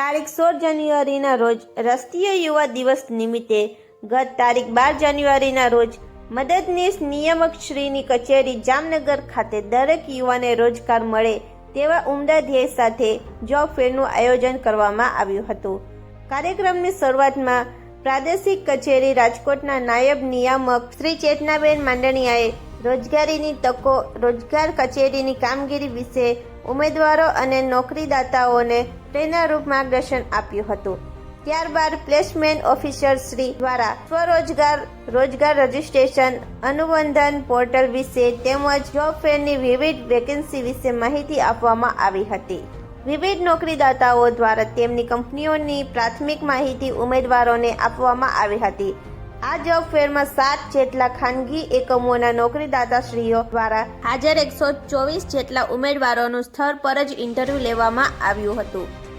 તારીખ સોળ જાન્યુઆરીના રોજ રાષ્ટ્રીય યુવા દિવસ નિમિત્તે ગત તારીખ બાર જાન્યુઆરીના રોજ મદદનીશ નિયામક શ્રીની કચેરી જામનગર ખાતે દરેક યુવાને રોજગાર મળે તેવા ઉમદા ધ્યેય સાથે જોબ ફેરનું આયોજન કરવામાં આવ્યું હતું. કાર્યક્રમની શરૂઆતમાં પ્રાદેશિક કચેરી રાજકોટના નાયબ નિયામક શ્રી ચેતનાબેન માંડણીયાએ રોજગારીની તકો, રોજગાર કચેરીની કામગીરી વિશે ઉમેદવારો અને નોકરીદાતાઓને પ્રેરણારૂપ માર્ગદર્શન આપ્યું હતું. ત્યારબાદ પ્લેસમેન્ટ ઓફિસર શ્રી દ્વારા સ્વરોજગાર, રોજગાર રજિસ્ટ્રેશન, અનુબંધન પોર્ટલ વિશે તેમજ જોબ ફેરની વિવિધ વેકેન્સી વિશે માહિતી આપવામાં આવી હતી. વિવિધ નોકરીદાતાઓ દ્વારા તેમની કંપનીઓની પ્રાથમિક માહિતી ઉમેદવારોને આપવામાં આવી હતી. આ જોબ ફેરમાં સાત જેટલા ખાનગી એકમોના નોકરીદાતાશ્રીઓ દ્વારા હાજર એકસો ચોવીસ જેટલા ઉમેદવારોનું સ્થળ પર જ ઇન્ટરવ્યૂ લેવામાં આવ્યું હતું.